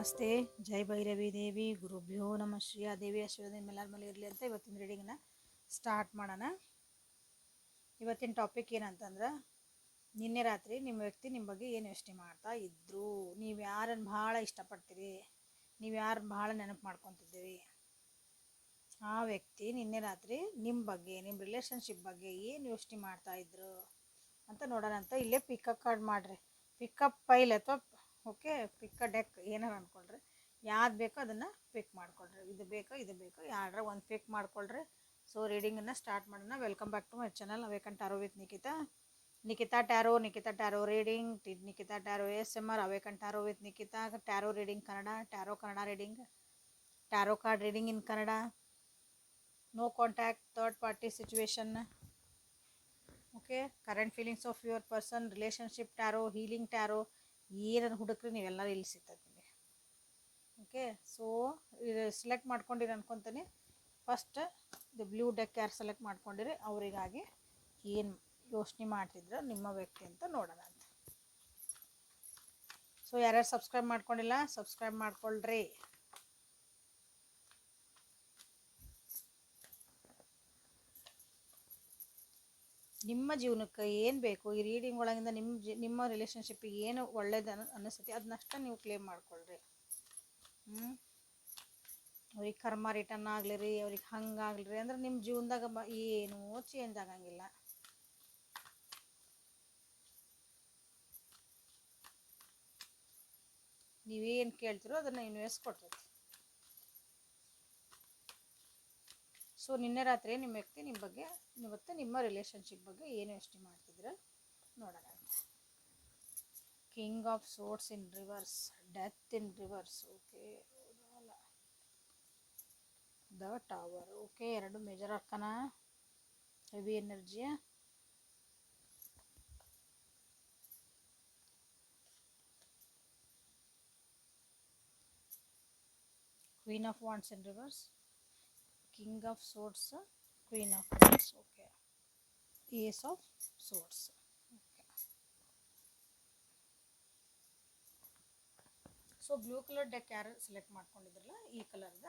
ನಮಸ್ತೆ. ಜೈ ಭೈರವಿ ದೇವಿ. ಗುರುಭ್ಯೋ ನಮ್ಮ ಆ ದೇವಿ ಆಶೀರ್ವಾದ ನಿಮ್ಮೆಲ್ಲರ ಮೇಲೆ ಇರಲಿ ಅಂತ ಇವತ್ತಿನ ರೀಡಿಂಗನ್ನ ಸ್ಟಾರ್ಟ್ ಮಾಡೋಣ. ಇವತ್ತಿನ ಟಾಪಿಕ್ ಏನಂತಂದ್ರೆ, ನಿನ್ನೆ ರಾತ್ರಿ ನಿಮ್ಮ ವ್ಯಕ್ತಿ ನಿಮ್ಮ ಬಗ್ಗೆ ಏನು ಯೋಚನೆ ಮಾಡ್ತಾ ಇದ್ರು? ನೀವು ಯಾರನ್ನು ಭಾಳ ಇಷ್ಟಪಡ್ತೀರಿ? ನೀವು ಯಾರು ಭಾಳ ನೆನಪು ಮಾಡ್ಕೊತಿದ್ದೀರಿ? ಆ ವ್ಯಕ್ತಿ ನಿನ್ನೆ ರಾತ್ರಿ ನಿಮ್ಮ ಬಗ್ಗೆ ನಿಮ್ಮ ರಿಲೇಷನ್ಶಿಪ್ ಬಗ್ಗೆ ಏನು ಯೋಚನೆ ಮಾಡ್ತಾ ಇದ್ರು? ಅಂತ ನೋಡೋಣ ಅಂತ ಇಲ್ಲೇ ಪಿಕಪ್ ಕಾರ್ಡ್ ಮಾಡಿರಿ. ಪಿಕಪ್ ಫೈಲ್ ಅಥವಾ ಓಕೆ ಪಿಕ್ಕ ಡೆಕ್ ಏನಾರು ಅಂದ್ಕೊಳ್ರಿ ಯಾವ್ದು ಬೇಕೋ ಅದನ್ನು ಪಿಕ್ ಮಾಡ್ಕೊಳ್ರಿ. ಇದು ಬೇಕೋ ಇದು ಬೇಕೋ ಯಾರ ಒಂದು ಪಿಕ್ ಮಾಡ್ಕೊಳ್ರಿ. ಸೊ ರೀಡಿಂಗನ್ನು ಸ್ಟಾರ್ಟ್ ಮಾಡೋಣ. Welcome back to my channel awaken tarot with Nikhita Nikhita tarot Nikhita tarot reading T Nikhita tarot S M R awaken tarot with Nikhita tarot reading Kannada tarot Kannada reading tarot card reading in Kannada no contact third party situation okay current feelings of your person relationship tarot healing tarot ಏನನ್ನು ಹುಡುಕ್ರಿ ನೀವೆಲ್ಲರೂ ಇಲ್ಲಿ ಸಿಗ್ತದೆ ನಿಮಗೆ okay so select ಮಾಡ್ಕೊಂಡಿರಿ ಅನ್ಕೊತೀನಿ. First ಇದು blue deck ಯಾರು ಸೆಲೆಕ್ಟ್ ಮಾಡ್ಕೊಂಡಿರಿ, ಅವರಿಗಾಗಿ ಏನು ಯೋಚನೆ ಮಾಡ್ತಿದ್ರು ನಿಮ್ಮ ವ್ಯಕ್ತಿ ಅಂತ ನೋಡೋಣ ಅಂತ. ಸೊ ಯಾರ್ಯಾರು ಸಬ್ಸ್ಕ್ರೈಬ್ ಮಾಡ್ಕೊಂಡಿಲ್ಲ ಸಬ್ಸ್ಕ್ರೈಬ್ ಮಾಡ್ಕೊಳ್ರಿ. ನಿಮ್ಮ ಜೀವನಕ್ಕೆ ಏನು ಬೇಕು? ಈ ರೀಡಿಂಗ್ ಒಳಗಿಂದ ನಿಮ್ಮ ಜಿ, ನಿಮ್ಮ ರಿಲೇಷನ್ಶಿಪ್ಪಿಗೆ ಏನು ಒಳ್ಳೇದು ಅನ್ ಅನ್ನಿಸುತ್ತೆ ಅದನ್ನಷ್ಟ ನೀವು ಕ್ಲೇಮ್ ಮಾಡ್ಕೊಳ್ರಿ. ಹ್ಞೂ ಅವ್ರಿಗೆ ಕರ್ಮ ರಿಟರ್ನ್ ಆಗಲಿ ರೀ, ಅವ್ರಿಗೆ ಹಂಗಾಗಲಿ ರೀ, ಅಂದ್ರೆ ನಿಮ್ಮ ಜೀವನದಾಗ ಬ ಏನೂ ಚೇಂಜ್ ಆಗಂಗಿಲ್ಲ. ನೀವೇನು ಕೇಳ್ತಿರೋ ಅದನ್ನು ಇನ್ವೆಸ್ಟ್ ಕೊಡ್ತೈತಿ ಸೊ ನಿನ್ನೆ ರಾತ್ರಿ ನಿಮ್ಮ ವ್ಯಕ್ತಿ ನಿಮ್ಮ ಬಗ್ಗೆ, ಇವತ್ತು ನಿಮ್ಮ ರಿಲೇಷನ್ಶಿಪ್ ಬಗ್ಗೆ ಏನು ಯೋಚನೆ ಮಾಡ್ತಿದ್ರ ನೋಡೋಣ. King of swords in reverse death in reverse okay the tower okay ಎರಡು major arcana heavy energy queen of wands in reverse king of swords queen of swords okay ace of swords so blue colour deck ಯಾರು select ಮಾಡ್ಕೊಂಡಿದ್ರಲ್ಲ? ಈ ಕಲರ್ದ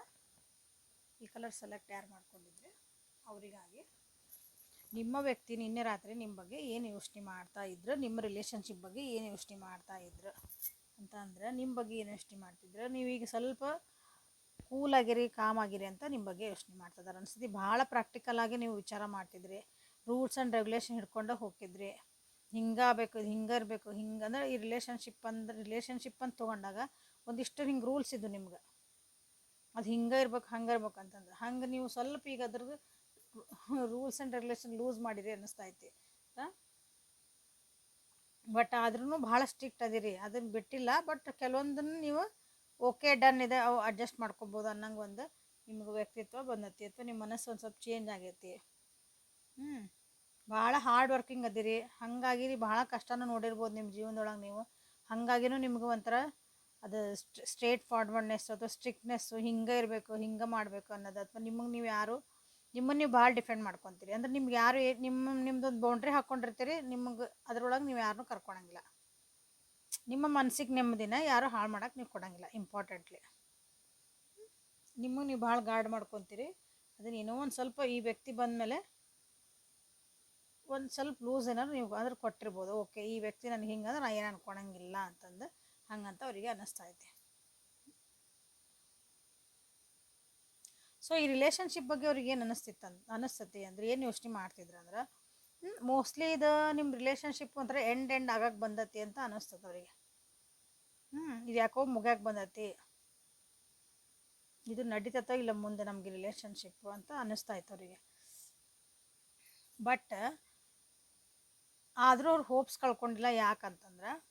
ಈ colour select ಯಾರು ಮಾಡ್ಕೊಂಡಿದ್ರೆ? ಅವರಿಗಾಗಿ. ನಿಮ್ಮ ವ್ಯಕ್ತಿ ನಿನ್ನೆ ರಾತ್ರಿ ನಿಮ್ಮ ಬಗ್ಗೆ ಏನು ಯೋಚನೆ ಮಾಡ್ತಾ ಇದ್ರು? ನಿಮ್ಮ ರಿಲೇಷನ್ಶಿಪ್ ಬಗ್ಗೆ ಏನು ಯೋಚನೆ ಮಾಡ್ತಾ ಇದ್ರು? ಅಂತ ಅಂದ್ರೆ, ನಿಮ್ಮ ಬಗ್ಗೆ ಏನು ಯೋಚನೆ ಮಾಡ್ತಿದ್ರು? ನೀವೀಗ ಸ್ವಲ್ಪ ಕೂಲ್ ಆಗಿರಿ ಕಾಮ್ ಆಗಿರಿ ಅಂತ ನಿಮ್ಮ ಬಗ್ಗೆ ಯೋಚನೆ ಮಾಡ್ತಿದ್ದಾರೆ ಅನಿಸ್ತಿ ಭಾಳ ಪ್ರಾಕ್ಟಿಕಲ್ ಆಗಿ ನೀವು ವಿಚಾರ ಮಾಡ್ತಿದ್ರಿ. ರೂಲ್ಸ್ ಆ್ಯಂಡ್ ರೆಗ್ಯುಲೇಷನ್ ಹಿಡ್ಕೊಂಡು ಹೋಗ್ತಿದ್ರಿ. ಹಿಂಗಾಗಬೇಕು ಹಿಂಗೆ ಇರಬೇಕು ಹಿಂಗೆ ಅಂದ್ರೆ ಈ ರಿಲೇಷನ್ಶಿಪ್ ಅಂದ್ರೆ ರಿಲೇಷನ್ಶಿಪ್ ಅಂತ ತೊಗೊಂಡಾಗ ಒಂದಿಷ್ಟು ಹಿಂಗೆ ರೂಲ್ಸ್ ಇದ್ದು ನಿಮ್ಗೆ. ಅದು ಹಿಂಗೆ ಇರ್ಬೇಕು, ಹಂಗೆ ಇರ್ಬೇಕು ಅಂತಂದ್ರೆ. ಹಂಗೆ ನೀವು ಸ್ವಲ್ಪ ಈಗ ಅದ್ರದ್ದು ರೂಲ್ಸ್ ಆ್ಯಂಡ್ ರೆಗ್ಯುಲೇಷನ್ ಲೂಸ್ ಮಾಡಿರಿ ಅನ್ನಿಸ್ತಾ ಐತಿ. ಬಟ್ ಆದ್ರೂ ಭಾಳ ಸ್ಟ್ರಿಕ್ಟ್ ಅದಿರಿ. ಅದನ್ನು ಬಿಟ್ಟಿಲ್ಲ ಬಟ್ ಕೆಲವೊಂದನ್ನು ನೀವು ಓಕೆ, ಡನ್ ಇದೆ, ಅವು ಅಡ್ಜಸ್ಟ್ ಮಾಡ್ಕೊಬೋದು ಅನ್ನಂಗೆ ಒಂದು ನಿಮ್ಗೆ ವ್ಯಕ್ತಿತ್ವ ಬಂದತಿ. ಅಥವಾ ನಿಮ್ಮ ಮನಸ್ಸು ಒಂದು ಸ್ವಲ್ಪ ಚೇಂಜ್ ಆಗೈತಿ. ಹ್ಞೂ ಭಾಳ ಹಾರ್ಡ್ ವರ್ಕಿಂಗ್ ಅದಿರಿ. ಹಾಗಾಗಿ ಭಾಳ ಕಷ್ಟನೂ ನೋಡಿರ್ಬೋದು ನಿಮ್ಮ ಜೀವನದೊಳಗೆ ನೀವು. ಹಾಗಾಗಿನೂ ನಿಮ್ಗೆ ಒಂಥರ ಅದು ಸ್ಟ್ರೇಟ್ ಫಾರ್ವರ್ಡ್ನೆಸ್ ಅಥವಾ ಸ್ಟ್ರಿಕ್ಟ್ನೆಸ್ಸು ಹಿಂಗೆ ಇರಬೇಕು, ಹಿಂಗೆ ಮಾಡಬೇಕು ಅನ್ನೋದು. ಅಥವಾ ನಿಮಗೆ ನೀವು ಯಾರು ನಿಮ್ಮನ್ನು ನೀವು ಭಾಳ ಡಿಫೆಂಡ್ ಮಾಡ್ಕೊತೀರಿ. ಅಂದ್ರೆ ನಿಮ್ಗೆ ಯಾರು ನಿಮ್ಮ ನಿಮ್ಮದೊಂದು ಬೌಂಡ್ರಿ ಹಾಕ್ಕೊಂಡಿರ್ತೀರಿ ನಿಮಗೆ ಅದರೊಳಗೆ ನೀವು ಯಾರನ್ನೂ ಕರ್ಕೊಳಂಗಿಲ್ಲ. ನಿಮ್ಮ ಮನಸ್ಸಿಗೆ ನೆಮ್ಮದಿನ ಯಾರು ಹಾಳು ಮಾಡಕ್ಕೆ ನೀವು ಕೊಡಂಗಿಲ್ಲ ಇಂಪಾರ್ಟೆಂಟ್ಲಿ ನಿಮ್ಮನ್ನು ನೀವು ಭಾಳ ಗಾರ್ಡ್ ಮಾಡ್ಕೊತೀರಿ. ಅದನ್ನ ಏನೋ ಒಂದು ಸ್ವಲ್ಪ ಈ ವ್ಯಕ್ತಿ ಬಂದಮೇಲೆ ಒಂದು ಸ್ವಲ್ಪ ಲೂಸ್ ಏನಾದ್ರು ನೀವು ಅಂದ್ರೆ ಕೊಟ್ಟಿರ್ಬೋದು. ಓಕೆ ಈ ವ್ಯಕ್ತಿ ನನಗೆ ಹಿಂಗಂದ್ರೆ ನಾ ಏನು ಅನ್ಕೊಳಂಗಿಲ್ಲ ಅಂತಂದು ಹಂಗಂತ ಅವರಿಗೆ ಅನ್ನಿಸ್ತಾ ಐತೆ ಸೊ ಈ ರಿಲೇಷನ್ಶಿಪ್ ಬಗ್ಗೆ ಅವ್ರಿಗೆ ಏನು ಅನ್ನಿಸ್ತಿತ್ತು ಅಂತ ಅನ್ನಿಸ್ತತಿ ಅಂದ್ರೆ ಏನು ಯೋಚನೆ ಮಾಡ್ತಿದ್ರು ಅಂದ್ರೆ ಮೋಸ್ಟ್ಲಿ ಇದು ನಿಮ್ಮ ರಿಲೇಷನ್ಶಿಪ್ ಒಂಥರ ಎಂಡ್ ಎಂಡ್ ಆಗಕ್ಕೆ ಬಂದತಿ ಅಂತ ಅನ್ನಿಸ್ತದೆ ಅವರಿಗೆ. ಹ್ಞೂ ಇದು ಯಾಕೋ ಮುಗ್ಯಾಕೆ ಬಂದತಿ. ಇದು ನಡೀತತೋ ಇಲ್ಲ ಮುಂದೆ ನಮಗೆ ರಿಲೇಷನ್ಶಿಪ್ ಅಂತ ಅನ್ನಿಸ್ತಾ ಇತ್ತು ಅವರಿಗೆ. ಬಟ್ ಆದರೂ ಅವ್ರು ಹೋಪ್ಸ್ ಕಳ್ಕೊಂಡಿಲ್ಲ ಯಾಕಂತಂದ್ರೆ,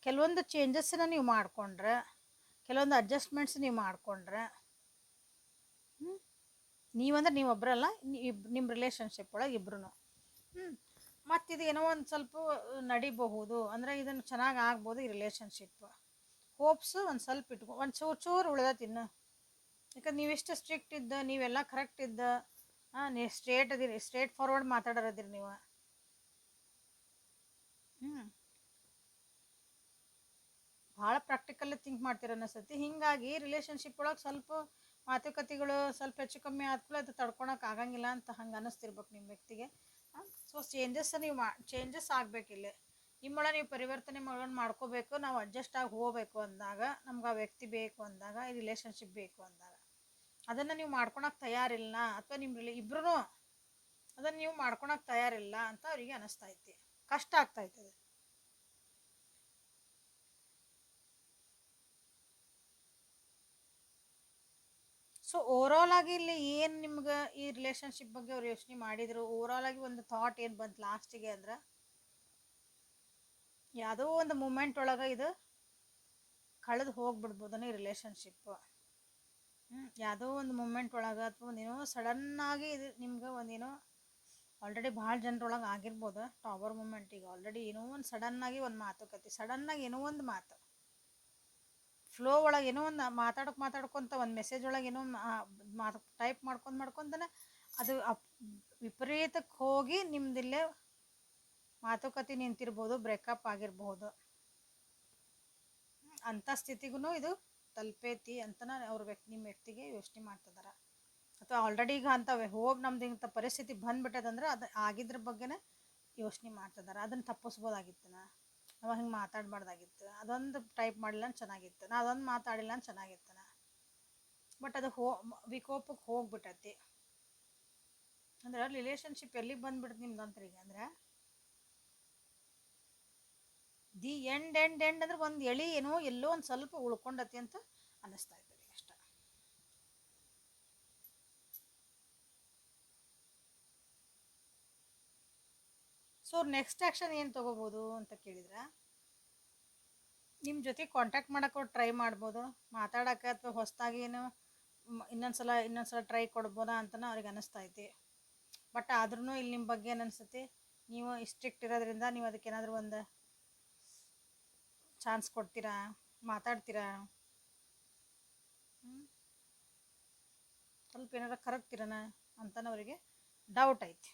ಕೆಲವೊಂದು ಚೇಂಜಸ್ಸನ್ನ ನೀವು ಮಾಡಿಕೊಂಡ್ರೆ, ಕೆಲವೊಂದು ಅಡ್ಜಸ್ಟ್ಮೆಂಟ್ಸ್ ನೀವು ಮಾಡಿಕೊಂಡ್ರೆ ನೀವಂದ್ರೆ ನೀವು ಒಬ್ಬರಲ್ಲ ಇಬ್ ನಿಮ್ಮ ರಿಲೇಷನ್ಶಿಪ್ ಒಳಗೆ ಇಬ್ರು ಹ್ಞೂ ಮತ್ತು ಇದು ಏನೋ ಒಂದು ಸ್ವಲ್ಪ ನಡಿಬಹುದು ಅಂದರೆ ಇದನ್ನು ಚೆನ್ನಾಗಿ ಆಗ್ಬೋದು ಈ ರಿಲೇಷನ್ಶಿಪ್ ಹೋಪ್ಸ್ ಒಂದು ಸ್ವಲ್ಪ ಇಟ್ಕೊ ಒಂದು ಚೂರು ಚೂರು ಉಳ್ದೈತಿ ಇನ್ನು ಯಾಕಂದ್ರೆ ನೀವೆಷ್ಟು ಸ್ಟ್ರಿಕ್ಟ್ ಇದ್ದ ನೀವೆಲ್ಲ ಕರೆಕ್ಟ್ ಇದ್ದ ಹಾಂ ನೀವು ಸ್ಟ್ರೇಟ್ ಅದಿರಿ ಸ್ಟ್ರೇಟ್ ಫಾರ್ವರ್ಡ್ ಮಾತಾಡೋರದಿರಿ ನೀವು. ಹ್ಞೂ ಭಾಳ ಪ್ರಾಕ್ಟಿಕಲ್ ಥಿಂಕ್ ಮಾಡ್ತೀರ ಅನಿಸ್ತೈತಿ ಹೀಗಾಗಿ ರಿಲೇಷನ್ಶಿಪ್ ಒಳಗೆ ಸ್ವಲ್ಪ ಮಾತುಕತೆಗಳು ಸ್ವಲ್ಪ ಹೆಚ್ಚು ಕಮ್ಮಿ ಆದ್ಕೂಲೆ ಅದು ತಡ್ಕೊಳಕ್ಕೆ ಆಗಂಗಿಲ್ಲ ಅಂತ ಹಂಗೆ ಅನ್ನಿಸ್ತಿರ್ಬೇಕು ನಿಮ್ಮ ವ್ಯಕ್ತಿಗೆ. ಸೊ ಚೇಂಜಸ್ ನೀವು ಮಾ ಚೇಂಜಸ್ ಆಗಬೇಕಿಲ್ಲ ನಿಮ್ಮೊಳ ನೀವು ಪರಿವರ್ತನೆ ಮಾಡೋಣ ಮಾಡ್ಕೋಬೇಕು, ನಾವು ಅಡ್ಜಸ್ಟ್ ಆಗಿ ಹೋಗ್ಬೇಕು ಅಂದಾಗ, ನಮ್ಗೆ ಆ ವ್ಯಕ್ತಿ ಬೇಕು ಅಂದಾಗ, ಈ ರಿಲೇಷನ್ಶಿಪ್ ಬೇಕು ಅಂದಾಗ. ಅದನ್ನು ನೀವು ಮಾಡ್ಕೊಳಕ್ಕೆ ತಯಾರಿಲ್ಲ ಅಥವಾ ನಿಮ್ಮ ರಿಲೇ ಇಬ್ರು ಅದನ್ನು ನೀವು ಮಾಡ್ಕೊಳಕ್ಕೆ ತಯಾರಿಲ್ಲ ಅಂತ ಅವರಿಗೆ ಅನಿಸ್ತಾ ಐತಿ. ಕಷ್ಟ ಆಗ್ತಾ ಐತದೆ. ಸೊ ಓವರಾಲ್ ಆಗಿ ಇಲ್ಲಿ ಏನು ನಿಮ್ಗೆ ಈ ರಿಲೇಶನ್ಶಿಪ್ ಬಗ್ಗೆ ಅವ್ರು ಯೋಚನೆ ಮಾಡಿದ್ರು? ಓವರಾಲ್ ಆಗಿ ಒಂದು ಥಾಟ್ ಏನು ಬಂತು ಲಾಸ್ಟಿಗೆ ಅಂದ್ರೆ? ಯಾವುದೋ ಒಂದು ಮೂಮೆಂಟ್ ಒಳಗೆ ಇದು ಕಳೆದು ಹೋಗ್ಬಿಡ್ಬೋದನ್ನ ಈ ರಿಲೇಷನ್ಶಿಪ್ ಹ್ಞೂ ಯಾವುದೋ ಒಂದು ಮೂಮೆಂಟ್ ಒಳಗೆ ಅಥವಾ ಒಂದೇನೋ ಸಡನ್ನಾಗಿ ಇದು ನಿಮ್ಗೆ ಒಂದೇನೋ ಆಲ್ರೆಡಿ ಭಾಳ ಜನರೊಳಗೆ ಆಗಿರ್ಬೋದು? ಟಾವರ್ ಮೂಮೆಂಟ್ ಈಗ ಆಲ್ರೆಡಿ ಏನೋ ಒಂದು ಸಡನ್ನಾಗಿ ಒಂದು ಮಾತುಕತೆ ಸಡನ್ನಾಗಿ ಏನೋ ಒಂದು ಮಾತು. ಫ್ಲೋ ಒಳಗೆ ಏನೋ ಒಂದು ಮಾತಾಡೋಕೆ ಮಾತಾಡ್ಕೊಂತ ಒಂದು ಮೆಸೇಜ್ ಒಳಗೆ ಏನೋ ಮಾತು ಟೈಪ್ ಮಾಡ್ಕೊಂಡು ಮಾಡ್ಕೊಂತನ ಅದು ಅಪ್ ವಿಪರೀತಕ್ಕೆ ಹೋಗಿ ನಿಮ್ದಿಲ್ಲೇ ಮಾತುಕತೆ ನಿಂತಿರ್ಬೋದು ಬ್ರೇಕಪ್ ಆಗಿರ್ಬೋದು. ಅಂಥ ಸ್ಥಿತಿಗೂ ಇದು ತಲುಪೈತಿ ಅಂತನ ಅವ್ರ ವ್ಯಕ್ತಿ ನಿಮ್ಮ ವ್ಯಕ್ತಿಗೆ ಯೋಚನೆ ಮಾಡ್ತಿದಾರ. ಅಥವಾ ಆಲ್ರೆಡಿ ಈಗ ಅಂತವೆ, ಹೋಗಿ ನಮ್ದು ಇಂಥ ಪರಿಸ್ಥಿತಿ ಬಂದ್ಬಿಟ್ಟದಂದ್ರೆ ಅದು, ಆಗಿದ್ರ ಬಗ್ಗೆನೇ ಯೋಚನೆ ಮಾಡ್ತಿದ್ದಾರೆ ಅದನ್ನು ನಾ ಅವ ಹಿಂಗೆ ಮಾತಾಡಬಾರ್ದಾಗಿತ್ತು. ಅದೊಂದು ಟೈಪ್ ಮಾಡಿಲ್ಲ ಅಂತ ಚೆನ್ನಾಗಿತ್ತು. ನಾ ಅದೊಂದು ಮಾತಾಡಿಲ್ಲ ಅಂತ ಚೆನ್ನಾಗಿತ್ತು ನಾ. ಬಟ್ ಅದು ಹೋ ವಿಕೋಪಕ್ಕೆ ಹೋಗ್ಬಿಟ್ಟತಿ. ಅಂದ್ರೆ ರಿಲೇಷನ್ಶಿಪ್ ಎಲ್ಲಿಗೆ ಬಂದ್ಬಿಡ್ತು ನಿಮ್ದು ಅಂತ ಈಗ ಅಂದ್ರೆ ದಿ ಎಂಡ್ ಎಂಡ್ ಎಂಡ್ ಅಂದ್ರೆ ಒಂದು ಎಳಿ ಏನೋ ಎಲ್ಲೋ ಒಂದು ಸ್ವಲ್ಪ ಉಳ್ಕೊಂಡತಿ ಅಂತ ಅನ್ನಿಸ್ತಾ ಇದ್ದಾರೆ ಸೊ ನೆಕ್ಸ್ಟ್ ಆ್ಯಕ್ಷನ್ ಏನು ತೊಗೋಬೋದು ಅಂತ ಕೇಳಿದ್ರೆ? ನಿಮ್ಮ ಜೊತೆ ಕಾಂಟ್ಯಾಕ್ಟ್ ಮಾಡೋಕೆ ಟ್ರೈ ಮಾಡ್ಬೋದು. ಮಾತಾಡೋಕೆ ಅಥವಾ ಹೊಸದಾಗಿ ಏನು ಸಲ ಇನ್ನೊಂದು ಸಲ ಟ್ರೈ ಕೊಡ್ಬೋದಾ ಅಂತಲೂ ಅವ್ರಿಗೆ ಅನ್ನಿಸ್ತಾ ಐತಿ. ಬಟ್ ಆದ್ರೂ ಇಲ್ಲಿ ನಿಮ್ಮ ಬಗ್ಗೆ ಏನು ಅನಿಸ್ತೈತಿ? ನೀವು ಸ್ಟ್ರಿಕ್ಟ್ ಇರೋದ್ರಿಂದ ನೀವು ಅದಕ್ಕೆ ಏನಾದರೂ ಒಂದು ಚಾನ್ಸ್ ಕೊಡ್ತೀರಾ? ಮಾತಾಡ್ತೀರಾ? ಸ್ವಲ್ಪ ಏನಾರ ಕರಗ್ತೀರನ ಅಂತಲೂ ಅವರಿಗೆ ಡೌಟ್ ಐತಿ.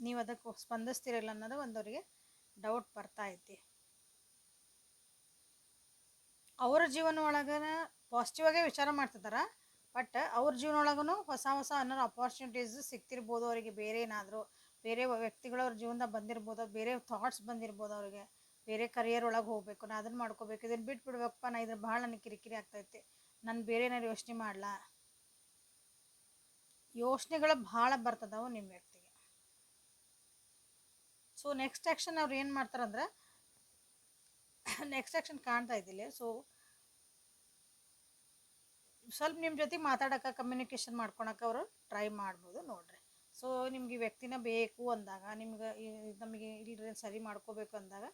ನೀವು ಅದಕ್ಕೆ ಸ್ಪಂದಿಸ್ತಿರಲ್ಲ ಅನ್ನೋದು ಒಂದವರಿಗೆ ಡೌಟ್ ಬರ್ತಾ ಐತಿ. ಅವ್ರ ಜೀವನ ಒಳಗ ಪಾಸಿಟಿವ್ ಆಗೇ ವಿಚಾರ ಮಾಡ್ತಿದಾರ ಬಟ್ ಅವ್ರ ಜೀವನ ಒಳಗೂ ಹೊಸ ಹೊಸ ಅನ್ನೋ ಅಪಾರ್ಚುನಿಟೀಸ್ ಸಿಗ್ತಿರ್ಬೋದು ಅವರಿಗೆ ಬೇರೆ ಏನಾದರೂ, ಬೇರೆ ವ್ಯಕ್ತಿಗಳು ಅವ್ರ ಜೀವನದಾಗ ಬಂದಿರ್ಬೋದು, ಬೇರೆ ಥಾಟ್ಸ್ ಬಂದಿರ್ಬೋದು ಅವ್ರಿಗೆ, ಬೇರೆ ಕರಿಯರ್ ಒಳಗೆ ಹೋಗ್ಬೇಕು, ನಾ ಅದನ್ನು ಮಾಡ್ಕೋಬೇಕು ಇದನ್ನು ಬಿಟ್ಟು ಬಿಡ್ಬೇಕಪ್ಪ ನಾ ಇದ್ರ ಭಾಳ ನನಗೆ ಕಿರಿಕಿರಿ ಆಗ್ತೈತಿ, ನಾನು ಬೇರೆ ಏನಾರು ಯೋಚನೆ ಮಾಡ್ಲಾ? ಯೋಚನೆಗಳು ಭಾಳ ಬರ್ತದವು ವ್ಯಕ್ತಿಗೆ ಸೊ ನೆಕ್ಸ್ಟ್ ಆ್ಯಕ್ಷನ್ ಅವ್ರು ಏನು ಮಾಡ್ತಾರಂದ್ರೆ ನೆಕ್ಸ್ಟ್ ಆ್ಯಕ್ಷನ್ ಕಾಣ್ತಾ ಇದ್ದಿಲ್ಲ. ಸೊ ಸ್ವಲ್ಪ ನಿಮ್ಮ ಜೊತೆ ಮಾತಾಡೋಕೆ ಕಮ್ಯುನಿಕೇಷನ್ ಮಾಡ್ಕೊಳಕ್ಕೆ ಅವರು ಟ್ರೈ ಮಾಡ್ಬೋದು ನೋಡ್ರಿ. ಸೊ ನಿಮ್ಗೆ ಈ ವ್ಯಕ್ತಿನ ಬೇಕು ಅಂದಾಗ, ನಿಮ್ಗೆ ನಮಗೆ ಇಲ್ರಿ ಸರಿ ಮಾಡ್ಕೋಬೇಕು ಅಂದಾಗ,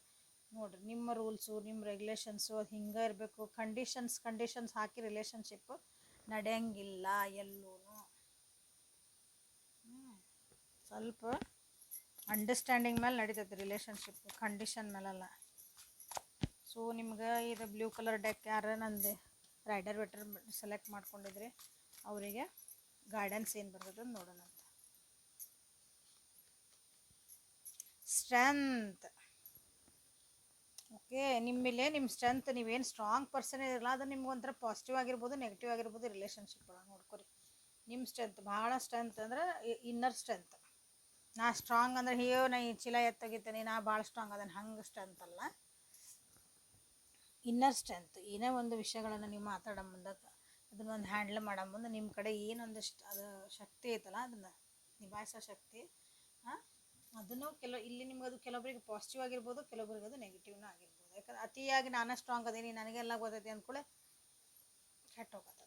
ನೋಡ್ರಿ, ನಿಮ್ಮ ರೂಲ್ಸು ನಿಮ್ಮ ರೆಗ್ಯುಲೇಷನ್ಸು ಅದು ಹಿಂಗೆ ಇರಬೇಕು. ಕಂಡೀಷನ್ಸ್ ಕಂಡೀಷನ್ಸ್ ಹಾಕಿ ರಿಲೇಷನ್ಶಿಪ್ ನಡೆಯಂಗಿಲ್ಲ ಎಲ್ಲೂ ಸ್ವಲ್ಪ ಅಂಡರ್ಸ್ಟ್ಯಾಂಡಿಂಗ್ ಮೇಲೆ ನಡೀತೈತೆ ರಿಲೇಷನ್ಶಿಪ್ ಕಂಡೀಷನ್ ಮೇಲೆಲ್ಲ ಸೊ ನಿಮ್ಗೆ ಇದು ಬ್ಲೂ ಕಲರ್ ಡೆಕ್ ಯಾರು ನಂದು ರೈಡರ್ ವೆಟರ್ ಸೆಲೆಕ್ಟ್ ಮಾಡ್ಕೊಂಡಿದ್ರಿ ಅವರಿಗೆ ಗೈಡೆನ್ಸ್ ಏನು ಬರ್ತದೆ ನೋಡೋಣ ಅಂತ. ಸ್ಟ್ರೆಂತ್ ಓಕೆ ನಿಮ್ಮಲ್ಲಿ ನಿಮ್ಮ ಸ್ಟ್ರೆಂತ್ ನೀವೇನು ಸ್ಟ್ರಾಂಗ್ ಪರ್ಸನ್ ಇರಲ್ಲ, ಅದು ನಿಮ್ಗೊಂಥರ ಪಾಸಿಟಿವ್ ಆಗಿರ್ಬೋದು ನೆಗೆಟಿವ್ ಆಗಿರ್ಬೋದು ರಿಲೇಷನ್ಶಿಪ್ ಒಳಗೆ ನೋಡ್ಕೊರಿ. ನಿಮ್ಮ ಸ್ಟ್ರೆಂತ್ ಭಾಳ ಸ್ಟ್ರೆಂತ್ ಅಂದ್ರೆ ಇನ್ನರ್ ಸ್ಟ್ರೆಂತ್ ನಾ ಸ್ಟ್ರಾಂಗ್ ಅಂದ್ರೆ, ಅಯ್ಯೋ, ನಾ ಈ ಚೀಲ ಎತ್ತೋಗಿತ್ತೇನೆ ನಾ ಭಾಳ ಸ್ಟ್ರಾಂಗ್ ಅದನ್ನು ಹಂಗೆ ಸ್ಟ್ರೆಂತ್ ಅಲ್ಲ. ಇನ್ನರ್ ಸ್ಟ್ರೆಂತ್ ಏನೇ ಒಂದು ವಿಷಯಗಳನ್ನು ನೀವು ಮಾತಾಡೋ ಮುಂದೆ, ಅದನ್ನ ಒಂದು ಹ್ಯಾಂಡಲ್ ಮಾಡೋ ಮುಂದೆ ನಿಮ್ಮ ಕಡೆ ಏನೊಂದು ಅದು ಶಕ್ತಿ ಐತಲ್ಲ, ಅದನ್ನು ನಿಭಾಯಿಸೋ ಶಕ್ತಿ ಹಾಂ ಅದನ್ನು ಕೆಲವು, ಇಲ್ಲಿ ನಿಮ್ಗೆ ಅದು ಕೆಲವೊಬ್ಬರಿಗೆ ಪಾಸಿಟಿವ್ ಆಗಿರ್ಬೋದು, ಕೆಲವೊಬ್ರಿಗೆ ಅದು ನೆಗೆಟಿವ್ನೂ ಆಗಿರ್ಬೋದು. ಯಾಕಂದ್ರೆ ಅತಿಯಾಗಿ ನಾನೇ ಸ್ಟ್ರಾಂಗ್ ಅದೇನಿ, ನನಗೆಲ್ಲ ಗೊತ್ತೈತಿ ಅಂದ್ಕೂಳೆ ಕೆಟ್ಟ ಹೋಗತ್ತದ.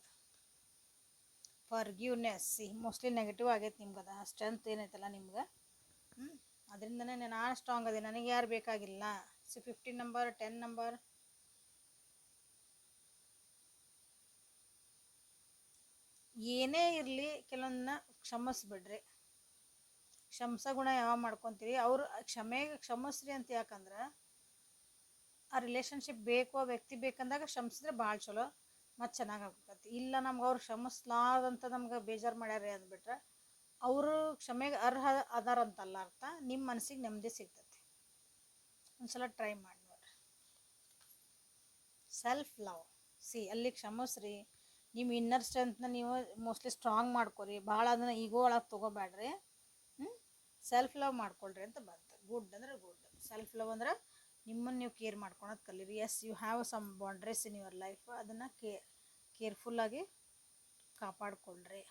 ಫಾರ್ ಗಿವ್ನೆಸ್ ಮೋಸ್ಟ್ಲಿ ನೆಗೆಟಿವ್ ಆಗೈತೆ ನಿಮ್ಗೆ ಅದು ಸ್ಟ್ರೆಂತ್ ಏನೈತಲ್ಲ ನಿಮ್ಗೆ? ಹ್ಞೂ ಅದರಿಂದನೇ ನಾನು ಸ್ಟ್ರಾಂಗ್ ಅದೇ. ನನಗೆ ಯಾರು ಬೇಕಾಗಿಲ್ಲ? C fifteen number ten number ಏನೇ ಇರಲಿ ಕೆಲವೊಂದನ್ನ ಕ್ಷಮಿಸ್ಬಿಡ್ರಿ. ಕ್ಷಮಸ ಗುಣ ಯಾವ ಮಾಡ್ಕೊತೀರಿ? ಅವರು ಕ್ಷಮೆ ಕ್ಷಮಿಸ್ರಿ ಅಂತ ಯಾಕಂದ್ರೆ, ಆ ರಿಲೇಷನ್ಶಿಪ್ ಬೇಕು ವ್ಯಕ್ತಿ ಬೇಕಂದಾಗ ಕ್ಷಮಿಸಿದ್ರೆ ಭಾಳ ಚಲೋ ಮತ್ತು ಚೆನ್ನಾಗಿ ಆಗ್ಬೇಕತಿ ಇಲ್ಲ ನಮ್ಗೆ ಅವ್ರು ಕ್ಷಮಿಸ್ಲಾರ್ದಂತ ನಮ್ಗೆ ಬೇಜಾರು ಮಾಡ್ಯಾರ ಅಂದ್ಬಿಟ್ರೆ ಅವರು ಕ್ಷಮೆಗೆ ಅರ್ಹ ಅದಾರಂತಲ್ಲ ಅರ್ಥ ನಿಮ್ಮ ಮನಸ್ಸಿಗೆ ನೆಮ್ಮದಿ ಸಿಗ್ತೈತಿ. ಒಂದ್ಸಲ ಟ್ರೈ ಮಾಡಿ ನೋಡ್ರಿ. ಸೆಲ್ಫ್ ಲವ್ ಸಿ ಅಲ್ಲಿ ಕ್ಷಮಿಸ್ರಿ. ನಿಮ್ಮ ಇನ್ನರ್ ಸ್ಟ್ರೆಂತ್ನ ನೀವು ಮೋಸ್ಟ್ಲಿ ಸ್ಟ್ರಾಂಗ್ ಮಾಡ್ಕೊರಿ. ಭಾಳ ಅದನ್ನು ಈಗೋ ಒಳಗೆ ತೊಗೋಬೇಡ್ರಿ. ಸೆಲ್ಫ್ ಲವ್ ಮಾಡ್ಕೊಳ್ರಿ ಅಂತ ಬಂತು. ಗುಡ್ ಅಂದ್ರೆ ಗುಡ್ ಸೆಲ್ಫ್ ಲವ್ ಅಂದ್ರೆ ನಿಮ್ಮನ್ನು ನೀವು ಕೇರ್ ಮಾಡ್ಕೊಳೋದು ಕಲೀರಿ. As you have some boundaries in your life ಅದನ್ನು ಕೇರ್ಫುಲ್ಲಾಗಿ ಕಾಪಾಡ್ಕೊಳ್ರಿ.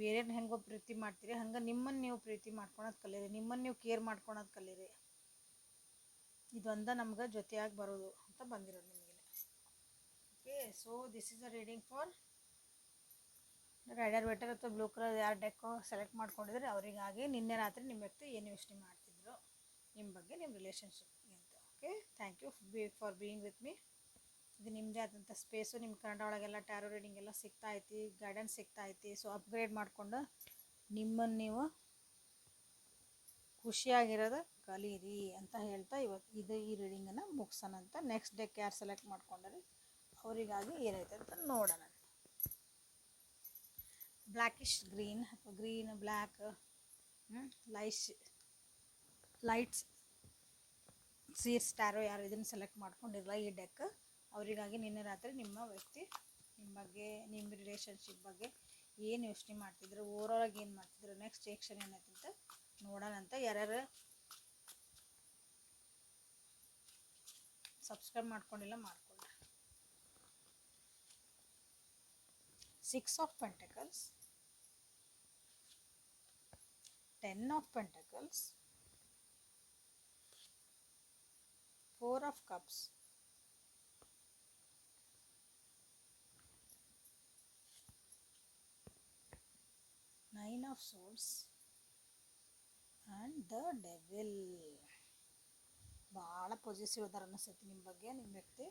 ಬೇರೆಯವ್ರನ್ನ ಹೆಂಗೋ ಪ್ರೀತಿ ಮಾಡ್ತೀರಿ? ಹಂಗೆ ನಿಮ್ಮನ್ನು ನೀವು ಪ್ರೀತಿ ಮಾಡ್ಕೊಳೋದು ಕಲೀರಿ. ನಿಮ್ಮನ್ನು ನೀವು ಕೇರ್ ಮಾಡ್ಕೊಳೋದು ಕಲೀರಿ. ಇದೊಂದ ನಮ್ಗೆ ಜೊತೆಯಾಗಿ ಬರೋದು ಅಂತ ಬಂದಿರೋದು ನಿಮಗೆ. Okay so this is a reading for Rider Waite ಅಥವಾ ಬ್ಲೂ ಕಲರ್ ಯಾರು ಡೆಕ್ಕೋ ಸೆಲೆಕ್ಟ್ ಮಾಡ್ಕೊಂಡಿದ್ರೆ ಅವರಿಗಾಗಿ ನಿನ್ನೆ ರಾತ್ರಿ ನಿಮ್ಮ ವ್ಯಕ್ತಿ ಏನು ಯೋಚನೆ ಮಾಡ್ತಿದ್ರು? ನಿಮ್ಮ ಬಗ್ಗೆ ನಿಮ್ಮ ರಿಲೇಷನ್ಶಿಪ್ ಅಂತ. Okay thank you be for being with me ಇದು ನಿಮ್ಮದೇ ಆದಂಥ ಸ್ಪೇಸು ನಿಮ್ಮ ಕನ್ನಡ ಒಳಗೆಲ್ಲ ಟ್ಯಾರೋ ರೀಡಿಂಗ್ ಎಲ್ಲ ಸಿಗ್ತಾ ಐತಿ ಗೈಡೆನ್ಸ್ ಸಿಗ್ತಾ ಐತಿ ಸೊ ಅಪ್ಗ್ರೇಡ್ ಮಾಡಿಕೊಂಡು ನಿಮ್ಮನ್ನು ನೀವು ಖುಷಿಯಾಗಿರೋದು ಕಲೀರಿ ಅಂತ ಹೇಳ್ತಾ ಇವತ್ತು ಇದು ಈ ರೀಡಿಂಗನ್ನು ಮುಗಿಸೋಣ ಅಂತ ನೆಕ್ಸ್ಟ್ ಡೇ ಯಾರು ಸೆಲೆಕ್ಟ್ ಮಾಡ್ಕೊಂಡ್ರೆ ಅವರಿಗಾಗಿ ಏನೈತೆ ಅಂತ ನೋಡೋಣ. ಬ್ಲ್ಯಾಕಿಶ್ ಗ್ರೀನ್ ಅಥವಾ green black lies lights seers tarot ಯಾರು ಇದನ್ನು ಸೆಲೆಕ್ಟ್ ಮಾಡ್ಕೊಂಡಿರಲ್ಲ ಈ ಡೆಕ್ ಅವರಿಗಾಗಿ ನಿನ್ನೆ ರಾತ್ರಿ ನಿಮ್ಮ ವ್ಯಕ್ತಿ ನಿಮ್ಮ ಬಗ್ಗೆ, ನಿಮ್ಮ ರಿಲೇಷನ್ಶಿಪ್ ಬಗ್ಗೆ ಏನು ಯೋಚನೆ ಮಾಡ್ತಿದ್ರು ಓವರಾಗಿ ಏನು ಮಾಡ್ತಿದ್ರು ನೆಕ್ಸ್ಟ್ ಏಕ್ಷನ್ ಏನಾಯ್ತಂತ ನೋಡೋಣ ಅಂತ ಯಾರ್ಯಾರು ಸಬ್ಸ್ಕ್ರೈಬ್ ಮಾಡ್ಕೊಂಡಿಲ್ಲ ಮಾಡ್ಕೊಳ್ಳಿ. Six of pentacles ten of pentacles four of cups nine of swords and the devil ಭಾಳ ಪಾಸಿಟಿವ್ ಅದಾರ ಅನ್ನಿಸ್ತೈತಿ ನಿಮ್ಮ ಬಗ್ಗೆ ನಿಮ್ಮ ವ್ಯಕ್ತಿ.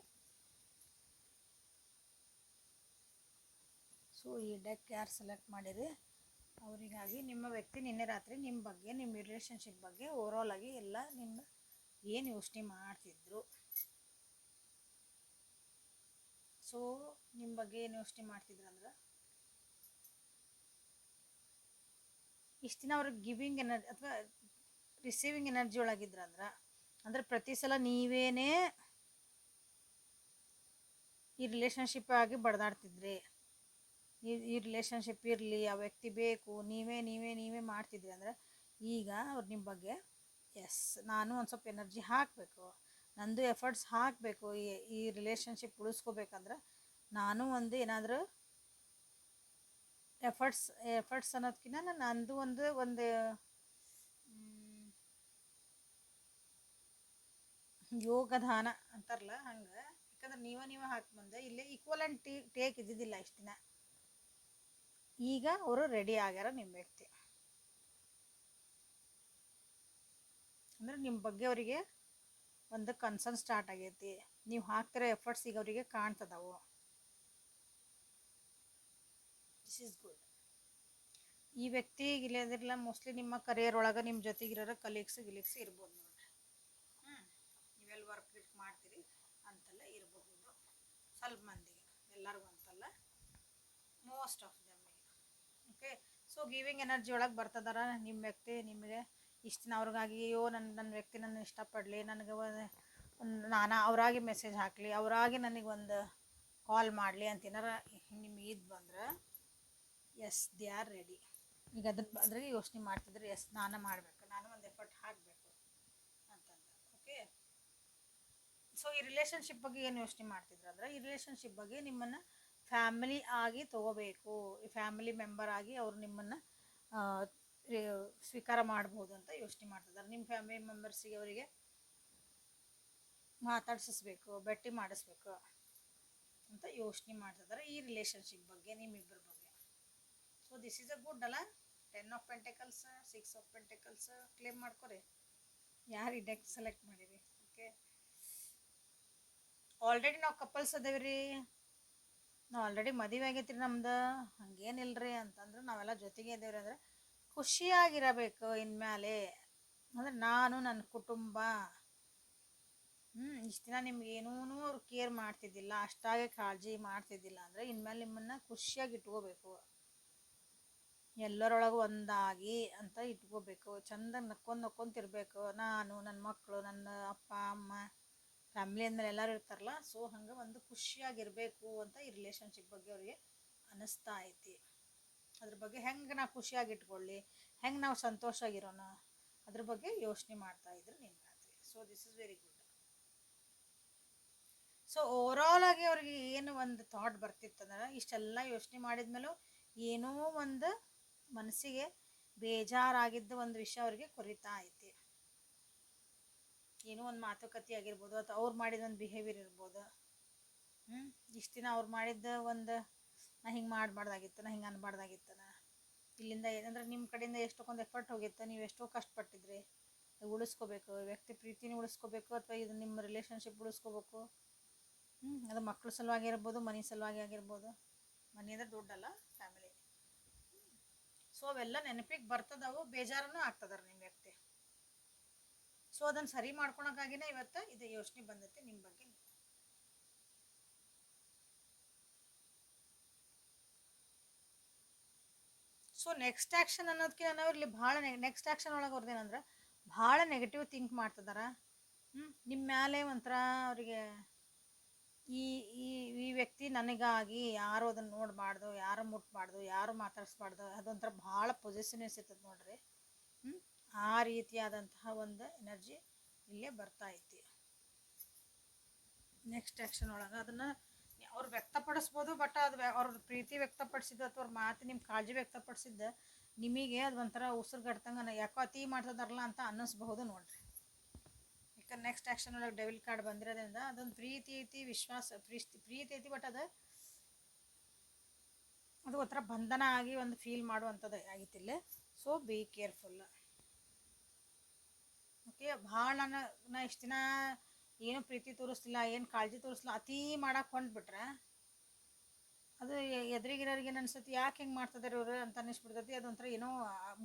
ಸೊ ಈ ಡೆಕ್ ಯಾರು ಸೆಲೆಕ್ಟ್ ಮಾಡಿರಿ? ಅವರಿಗಾಗಿ ನಿಮ್ಮ ವ್ಯಕ್ತಿ ನಿನ್ನೆ ರಾತ್ರಿ ನಿಮ್ಮ ಬಗ್ಗೆ ನಿಮ್ಮ ರಿಲೇಷನ್ಶಿಪ್ ಬಗ್ಗೆ ಓವರಾಲ್ ಆಗಿ ಎಲ್ಲ ನಿಮ್ಮ ಏನು ಯೋಚನೆ ಮಾಡ್ತಿದ್ರು? ಸೊ ನಿಮ್ಮ ಬಗ್ಗೆ ಏನು ಯೋಚನೆ ಮಾಡ್ತಿದ್ರು ಅಂದ್ರೆ ಇಷ್ಟು ದಿನ ಅವ್ರಿಗೆ ಗಿವಿಂಗ್ ಎನರ್ಜಿ ಅಥವಾ ರಿಸೀವಿಂಗ್ ಎನರ್ಜಿ ಒಳಗಿದ್ರ ಅಂದ್ರೆ ಅಂದ್ರೆ ಪ್ರತಿ ಸಲ ನೀವೇನೇ ಈ ರಿಲೇಷನ್ಶಿಪ್ ಆಗಿ ಬಡ್ದಾಡ್ತಿದ್ರಿ. ಈ ಈ ರಿಲೇಷನ್ಶಿಪ್ ಇರಲಿ, ಆ ವ್ಯಕ್ತಿ ಬೇಕು, ನೀವೇ ನೀವೇ ನೀವೇ ಮಾಡ್ತಿದ್ರಿ ಅಂದ್ರೆ, ಈಗ ಅವ್ರು ನಿಮ್ಮ ಬಗ್ಗೆ ಎಸ್ ನಾನು ಒಂದು ಸ್ವಲ್ಪ ಎನರ್ಜಿ ಹಾಕಬೇಕು. ನಂದು ಎಫರ್ಟ್ಸ್ ಹಾಕಬೇಕು, ಈ ಈ ರಿಲೇಷನ್ಶಿಪ್ ಉಳಿಸ್ಕೋಬೇಕಂದ್ರೆ, ನಾನು ಒಂದು ಏನಾದರೂ ಎಫರ್ಟ್ಸ್ ಎಫರ್ಟ್ಸ್ ಅನ್ನೋದಕ್ಕಿಂತ ಅಂದು ಒಂದು ಒಂದು ಯೋಗದಾನ ಅಂತಾರಲ್ಲ ಹಂಗೆ. ಯಾಕಂದ್ರೆ ನೀವ ನೀವ ಹಾಕಿ ಬಂದೆ, ಇಲ್ಲಿ ಈಕ್ವಲ್ ಆ್ಯಂಡ್ ಟೀ ಟೇಕ್ ಇದ್ದಿದ್ದಿಲ್ಲ ಇಷ್ಟು ದಿನ. ಈಗ ಅವರು ರೆಡಿ ಆಗ್ಯಾರ ನಿಮ್ಮ ವ್ಯಕ್ತಿ. ಅಂದ್ರೆ ನಿಮ್ಮ ಬಗ್ಗೆ ಅವರಿಗೆ ಒಂದು ಕನ್ಸರ್ನ್ ಸ್ಟಾರ್ಟ್ ಆಗೈತಿ. ನೀವು ಹಾಕ್ತಿರೋ ಎಫರ್ಟ್ಸ್ ಈಗ ಅವರಿಗೆ ಕಾಣ್ತದವು. ದಿಸ್ ಈಸ್ ಗುಡ್ ಈ ವ್ಯಕ್ತಿ ಇಲ್ಲದಿರಲ್ಲ ಮೋಸ್ಟ್ಲಿ ನಿಮ್ಮ ಕರಿಯರ್ ಒಳಗೆ ನಿಮ್ಮ ಜೊತೆಗಿರೋ ಕಲೀಗ್ಸ್ ಗಿಲೀಗ್ಸ್ ಇರ್ಬೋದು ನೋಡ್ರಿ. ಹ್ಞೂ ನೀವೆಲ್ಲ ವರ್ಕ್ ಗಿರ್ಕ್ ಮಾಡ್ತೀರಿ ಅಂತೆಲ್ಲ ಇರಬಹುದು ಸ್ವಲ್ಪ ಮಂದಿಗೆ ಎಲ್ಲರಿಗೂ ಅಂತಲ್ಲ ಮೋಸ್ಟ್ ಆಫ್ ದಮ್ಮಿಗೆ ಓಕೆ ಸೊ ಗಿವಿಂಗ್ ಎನರ್ಜಿ ಒಳಗೆ ಬರ್ತದಾರ ನಿಮ್ಮ ವ್ಯಕ್ತಿ ನಿಮಗೆ ಇಷ್ಟು ದಿನ ಅವ್ರಿಗಾಗಿ ಅಯ್ಯೋ ನನ್ನ ನನ್ನ ವ್ಯಕ್ತಿ ನನ್ನ ಇಷ್ಟಪಡಲಿ ನನಗೆ ಒಂದು ನಾನು ಅವರಾಗಿ ಮೆಸೇಜ್ ಹಾಕಲಿ ಅವರಾಗಿ ನನಗೆ ಒಂದು ಕಾಲ್ ಮಾಡಲಿ ಅಂತ ಏನಾರ ನಿಮ್ಗೆ ಇದು ಬಂದ್ರೆ ಎಸ್ ದೇ ಆರ್ ರೆಡಿ ಈಗ ಅದ್ರ ಅದ್ರಾಗೆ ಯೋಚನೆ ಮಾಡ್ತಿದ್ರೆ ಎಸ್ ನಾನು ಮಾಡಬೇಕು. ನಾನು ಒಂದು ಎಫರ್ಟ್ ಹಾಕಬೇಕು ಅಂತ ಓಕೆ ಸೊ ಈ ರಿಲೇಷನ್ಶಿಪ್ ಬಗ್ಗೆ ಏನು ಯೋಚನೆ ಮಾಡ್ತಿದ್ರು ಅಂದ್ರೆ, ಈ ರಿಲೇಷನ್ಶಿಪ್ ಬಗ್ಗೆ ನಿಮ್ಮನ್ನು ಫ್ಯಾಮಿಲಿ ಆಗಿ ತಗೋಬೇಕು. ಈ ಫ್ಯಾಮಿಲಿ ಮೆಂಬರ್ ಆಗಿ ಅವ್ರು ನಿಮ್ಮನ್ನು ಸ್ವೀಕಾರ ಮಾಡ್ಬೋದು ಅಂತ ಯೋಚನೆ ಮಾಡ್ತಿದ್ದಾರೆ. ನಿಮ್ಮ ಫ್ಯಾಮಿಲಿ ಮೆಂಬರ್ಸಿಗೆ ಅವರಿಗೆ ಮಾತಾಡಿಸಬೇಕು ಭೇಟಿ ಮಾಡಿಸ್ಬೇಕು ಅಂತ ಯೋಚನೆ ಮಾಡ್ತಿದ್ದಾರೆ ಈ ರಿಲೇಷನ್ಶಿಪ್ ಬಗ್ಗೆ ನಿಮ್ಮಿಬ್ಬರ ಬಗ್ಗೆ. So this is a good ಅಲ್ಲ? Ten of pentacles six of pentacles claim ಮಾಡ್ಕೊರಿ. ಯಾರು ಈ ಡೆಕ್ ಸೆಲೆಕ್ಟ್ ಮಾಡಿರಿ? ಓಕೆ ಆಲ್ರೆಡಿ ನಾವು ಕಪಲ್ಸ್ ಅದೇವ್ರಿ. ನಾವು ಆಲ್ರೆಡಿ ಮದುವೆ ಆಗೈತಿ ರೀ ನಮ್ದು. ಹಂಗೇನಿಲ್ಲರಿ ಅಂತಂದ್ರೆ ನಾವೆಲ್ಲ ಜೊತೆಗೆ ಇದೇವ್ರಿ ಅಂದ್ರೆ ಖುಷಿಯಾಗಿರಬೇಕು ಇನ್ಮೇಲೆ ಅಂದ್ರೆ ನಾನು ನನ್ನ ಕುಟುಂಬ. ಹ್ಞೂ ಇಷ್ಟು ದಿನ ನಿಮ್ಗೆ ಏನೂ ಅವ್ರು ಕೇರ್ ಮಾಡ್ತಿದ್ದಿಲ್ಲ. ಅಷ್ಟಾಗೆ ಕಾಳಜಿ ಮಾಡ್ತಿದ್ದಿಲ್ಲ ಅಂದರೆ ಇನ್ಮೇಲೆ ನಿಮ್ಮನ್ನು ಖುಷಿಯಾಗಿ ಇಟ್ಕೋಬೇಕು. ಎಲ್ಲರೊಳಗೆ ಒಂದಾಗಿ ಅಂತ ಇಟ್ಕೋಬೇಕು. ಚಂದ ನಕ್ಕೊಂಡ್ ನಕ್ಕೊಂತಿರ್ಬೇಕು ನಾನು ನನ್ನ ಮಕ್ಕಳು ನನ್ನ ಅಪ್ಪ, ಅಮ್ಮ ಫ್ಯಾಮಿಲಿ ಅಂದ್ಮೇಲೆ ಎಲ್ಲರೂ ಇರ್ತಾರಲ್ಲ ಸೊ ಹಂಗೆ ಒಂದು ಖುಷಿಯಾಗಿರಬೇಕು ಅಂತ ಈ ರಿಲೇಷನ್ಶಿಪ್ ಬಗ್ಗೆ ಅವ್ರಿಗೆ ಅನ್ನಿಸ್ತಾ ಐತಿ. ಅದ್ರ ಬಗ್ಗೆ ಹೆಂಗೆ ನಾವು ಖುಷಿಯಾಗಿ ಇಟ್ಕೊಳ್ಳಿ ಹೆಂಗೆ ನಾವು ಸಂತೋಷವಾಗಿರೋಣ, ಅದ್ರ ಬಗ್ಗೆ ಯೋಚನೆ ಮಾಡ್ತಾ ಇದ್ರು ರಾತ್ರಿ so this is very good so overall ಆಗಿ ಅವ್ರಿಗೆ ಏನು ಒಂದು ಥಾಟ್ ಬರ್ತಿತ್ತಂದ್ರೆ, ಇಷ್ಟೆಲ್ಲ ಯೋಚನೆ ಮಾಡಿದ್ಮೇಲೂ ಏನೋ ಒಂದು ಮನಸ್ಸಿಗೆ ಬೇಜಾರಾಗಿದ್ದ ಒಂದು ವಿಷಯ ಅವ್ರಿಗೆ ಕೊರಿತಾ ಐತಿ. ಏನೋ ಒಂದು ಮಾತುಕತೆ ಆಗಿರ್ಬೋದು ಅಥವಾ ಅವ್ರು ಮಾಡಿದ ಒಂದು ಬಿಹೇವಿಯರ್ ಇರ್ಬೋದು. ಹ್ಞೂ ಇಷ್ಟು ದಿನ ಅವ್ರು ಮಾಡಿದ್ದ ಒಂದು ನಾ ಹಿಂಗೆ ಮಾಡಬಾರ್ದಾಗಿತ್ತು, ನಾ ಹಿಂಗೆ ಅನ್ಬಾರ್ದಾಗಿತ್ತು ನಾ. ಇಲ್ಲಿಂದ ಏನಂದ್ರೆ ನಿಮ್ಮ ಕಡೆಯಿಂದ ಎಷ್ಟೊಂದು ಎಫರ್ಟ್ ಹೋಗಿತ್ತು, ನೀವು ಎಷ್ಟೋ ಕಷ್ಟಪಟ್ಟಿದ್ರಿ. ಉಳಿಸ್ಕೋಬೇಕು, ವ್ಯಕ್ತಿ ಪ್ರೀತಿನ ಉಳಿಸ್ಕೋಬೇಕು ಅಥವಾ ಇದು ನಿಮ್ಮ ರಿಲೇಷನ್ಶಿಪ್ ಉಳಿಸ್ಕೋಬೇಕು. ಹ್ಞೂ ಅದು ಮಕ್ಳ ಸಲುವಾಗಿ ಇರ್ಬೋದು ಮನೆ ಸಲುವಾಗಿ ಆಗಿರ್ಬೋದು. ಮನೆ ಅಂದ್ರೆ ದುಡ್ಡಲ್ಲ. ಸೊ ಅವೆಲ್ಲ ನೆನಪಿಗೆ ಬರ್ತದವು ಬೇಜಾರನೂ ಆಗ್ತದಾರ ನಿಮ್ಮ ವ್ಯಕ್ತಿ. ಸೊ ಅದನ್ನು ಸರಿ ಮಾಡ್ಕೊಳಕ್ಕಾಗಿನೇ ಇವತ್ತು ಇದು ಯೋಚನೆ ಬಂದೈತಿ ನಿಮ್ಮ ಬಗ್ಗೆ. ಸೊ ನೆಕ್ಸ್ಟ್ ಆ್ಯಕ್ಷನ್ ಅನ್ನೋದಕ್ಕೆ ನಾವು ಇಲ್ಲಿ ಭಾಳ ನೆಕ್ಸ್ಟ್ ಆ್ಯಕ್ಷನ್ ಒಳಗೆ ಅವ್ರದ್ದೇನಂದ್ರೆ ಭಾಳ ನೆಗೆಟಿವ್ ಥಿಂಕ್ ಮಾಡ್ತಿದಾರ. ಹ್ಞೂ ನಿಮ್ಮ ಮೇಲೆ ಒಂಥರ ಅವರಿಗೆ ಈ ಈ ಈ ವ್ಯಕ್ತಿ ನನಗಾಗಿ ಯಾರು ಅದನ್ನು ನೋಡಬಾರ್ದು ಯಾರು ಮುಟ್ಬಾರ್ದು ಯಾರು ಮಾತಾಡಿಸ್ಬಾರ್ದು ಅದೊಂಥರ ಭಾಳ ಪೊಸಿಷನ್ನೆಸ್ ಇರ್ತದೆ ನೋಡ್ರಿ. ಆ ರೀತಿಯಾದಂತಹ ಒಂದು ಎನರ್ಜಿ ಇಲ್ಲೇ ಬರ್ತಾ ಐತಿ. ನೆಕ್ಸ್ಟ್ ಆ್ಯಕ್ಷನ್ ಒಳಗೆ ಅದನ್ನು ಅವ್ರು ವ್ಯಕ್ತಪಡಿಸ್ಬೋದು ಬಟ್ ಅದು ಅವ್ರ ಪ್ರೀತಿ ವ್ಯಕ್ತಪಡಿಸಿದ್ದು ಅಥವಾ ಅವ್ರ ಮಾತು ನಿಮ್ಮ ಕಾಳಜಿ ವ್ಯಕ್ತಪಡಿಸಿದ್ದು ನಿಮಗೆ ಅದು ಒಂಥರ ಉಸಿರುಗಟ್ಟಂಗೆ ಯಾಕೋ ಅತಿ ಮಾಡ್ತದಾರಲ್ಲ ಅಂತ ಅನ್ನಿಸ್ಬಹುದು ನೋಡ್ರಿ. ನೆಕ್ಸ್ಟ್ ಆ್ಯಕ್ಷನ್ ಒಳಗೆ ಡೆವಿಲ್ ಕಾರ್ಡ್ ಬಂದಿರೋದ್ರಿಂದ ಅದೊಂದು ಪ್ರೀತಿ ಐತಿ, ವಿಶ್ವಾಸ ಪ್ರೀತಿ ಪ್ರೀತಿ ಐತಿ ಬಟ್ ಅದು ಅದು ಒಂಥರ ಬಂಧನ ಆಗಿ ಒಂದು ಫೀಲ್ ಮಾಡುವಂಥದ್ದು ಆಗಿತ್ತಿಲ್ಲ ಸೊ ಬಿ ಕೇರ್ಫುಲ್ ಓಕೆ ಭಾಳ ನನ್ನ ಇಷ್ಟು ದಿನ ಏನು ಪ್ರೀತಿ ತೋರಿಸ್ತಿಲ್ಲ ಏನು ಕಾಳಜಿ ತೋರಿಸ್ಲಿಲ್ಲ, ಅತಿ ಮಾಡಕ್ಕೆ ಹೊಂಟ್ಬಿಟ್ರೆ, ಅದು ಎದುರಿಗಿರೋರಿಗೆ ಏನು ಅನ್ಸತಿ ಯಾಕೆ ಹೆಂಗೆ ಮಾಡ್ತಿದ್ದಾರೆ ಇವರು ಅಂತ ಅನ್ನಿಸ್ಬಿಡ್ತೈತಿ, ಅದೊಂಥರ ಏನೋ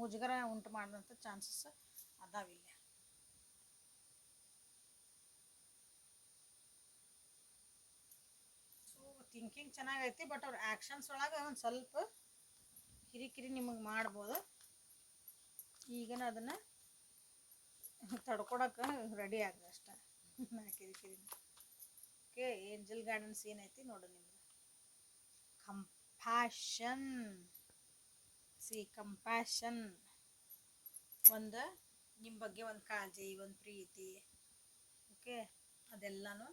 ಮುಜುಗರ ಉಂಟು ಮಾಡಿದಂಥ ಚಾನ್ಸಸ್ ಅದಾವಿಲ್ಲ ಸೊ ಥಿಂಕಿಂಗ್ ಚೆನ್ನಾಗೈತಿ ಬಟ್ ಅವ್ರ ಆ್ಯಕ್ಷನ್ಸ್ ಒಳಗೆ ಒಂದು ಸ್ವಲ್ಪ ಕಿರಿಕಿರಿ ನಿಮಗೆ ಮಾಡ್ಬೋದು. ಈಗನ ಅದನ್ನು ತಡ್ಕೊಳಕ್ಕೆ ರೆಡಿ ಆಗ್ರಿ ಅಷ್ಟೇ. ನಾ ಕಿರಿಕಿರಿ ಓಕೆ ಏಂಜಲ್ ಗಾರ್ಡನ್ಸ್ ಏನೈತಿ ನೋಡು ನಿಮ್ಗೆ. ಕಂಪ್ಯಾಷನ್ ಸಿ ಕಂಪ್ಯಾಷನ್ ಒಂದು ನಿಮ್ಮ ಬಗ್ಗೆ ಒಂದು ಕಾಳಜಿ, ಒಂದು ಪ್ರೀತಿ. ಓಕೆ, ಅದೆಲ್ಲನೂ